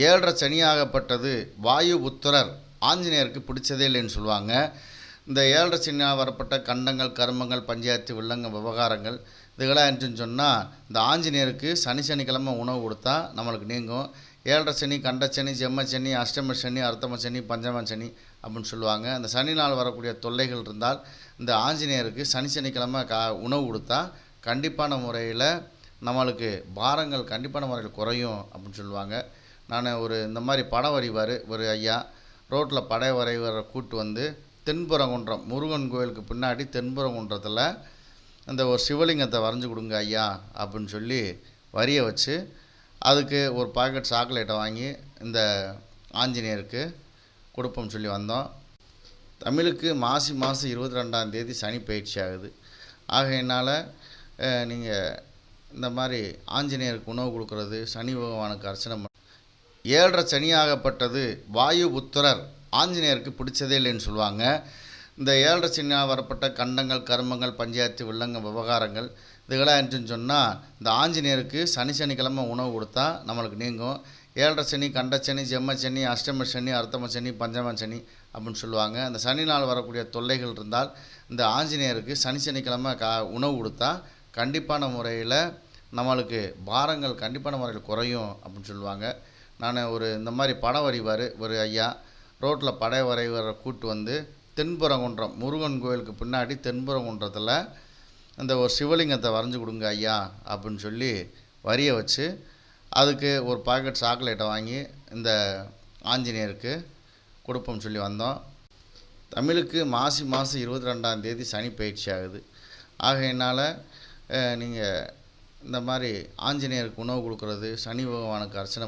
ஏழரை சனியாகப்பட்டது வாயு புத்திரர். ஆஞ்சநேயருக்கு பிடிச்சதே இல்லைன்னு சொல்லுவாங்க. இந்த ஏழரை சனியாக வரப்பட்ட கண்டங்கள் கர்மங்கள் பஞ்சாயத்து வில்லங்க விவகாரங்கள் இதுகளாக இருந்துச்சுன்னு சொன்னால் இந்த ஆஞ்சநேயருக்கு சனி சனிக்கிழமை உணவு கொடுத்தா நம்மளுக்கு நீங்கும். ஏழரை சனி கண்ட சனி ஜெம்ம சனி அஷ்டம சனி அர்த்தம சனி பஞ்சம சனி அப்படின்னு சொல்லுவாங்க. அந்த சனி நாள் வரக்கூடிய தொல்லைகள் இருந்தால் இந்த ஆஞ்சநேயருக்கு சனி சனிக்கிழமை கா உணவு கொடுத்தா கண்டிப்பான முறையில் நம்மளுக்கு பாரங்கள் கண்டிப்பான முறையில் குறையும் அப்படின்னு சொல்லுவாங்க. நான் ஒரு இந்த மாதிரி படம் வரைவார் ஒரு ஐயா. ரோட்டில் படை வரைவரை கூட்டு வந்து தென்புறங்குன்றம் முருகன் கோயிலுக்கு பின்னாடி தென்புறங்குன்றத்தில் அந்த ஒரு சிவலிங்கத்தை வரைஞ்சி கொடுங்க ஐயா அப்படின்னு சொல்லி வரிய வச்சு அதுக்கு ஒரு பாக்கெட் சாக்லேட்டை வாங்கி இந்த ஆஞ்சநேயருக்கு கொடுப்போம்னு சொல்லி வந்தோம். தமிழுக்கு மாசி மாதம் இருபத்தி ரெண்டாம் தேதி சனி பயிற்சி ஆகுது. ஆகையினால் நீங்கள் இந்த மாதிரி ஆஞ்சநேயருக்கு உணவு கொடுக்கறது சனி பகவானுக்கு அர்ச்சனை ஏழரை சனியாகப்பட்டது வாயு புத்திரர். ஆஞ்சநேயருக்கு பிடிச்சதே இல்லைன்னு சொல்லுவாங்க. இந்த ஏழரை சனியாக வரப்பட்ட கண்டங்கள் கர்மங்கள் பஞ்சாயத்து வில்லங்க விவகாரங்கள் இதுகளாக இருந்துச்சுன்னு சொன்னால் இந்த ஆஞ்சநேயருக்கு சனி சனிக்கிழமை உணவு கொடுத்தா நம்மளுக்கு நீங்கும். ஏழரை சனி கண்ட சனி ஜெம்ம சனி அஷ்டம சனி அர்த்தம சனி பஞ்சம சனி அப்படின்னு சொல்லுவாங்க. அந்த சனி நாள் வரக்கூடிய தொல்லைகள் இருந்தால் இந்த ஆஞ்சநேயருக்கு சனி சனிக்கிழமை கா உணவு கொடுத்தா கண்டிப்பான முறையில் நம்மளுக்கு பாரங்கள் கண்டிப்பான முறையில் குறையும் அப்படின்னு சொல்லுவாங்க. நான் ஒரு இந்த மாதிரி படம் வரைவார் ஒரு ஐயா. ரோட்டில் படை வரைவரை கூட்டு வந்து தென்புறங்குன்றம் முருகன் கோயிலுக்கு பின்னாடி தென்புறங்குன்றத்தில் அந்த ஒரு சிவலிங்கத்தை வரைஞ்சி கொடுங்க ஐயா அப்படின்னு சொல்லி வரிய வச்சு அதுக்கு ஒரு பாக்கெட் சாக்லேட்டை வாங்கி இந்த ஆஞ்சநேயருக்கு கொடுப்போம்னு சொல்லி வந்தோம். தமிழுக்கு மாசி மாதம் இருபத்தி ரெண்டாம் தேதி சனி பயிற்சி ஆகுது. ஆகையினால் நீங்கள் இந்த மாதிரி ஆஞ்சநேயருக்கு உணவு கொடுக்குறது சனி பகவானுக்கு அர்ச்சனை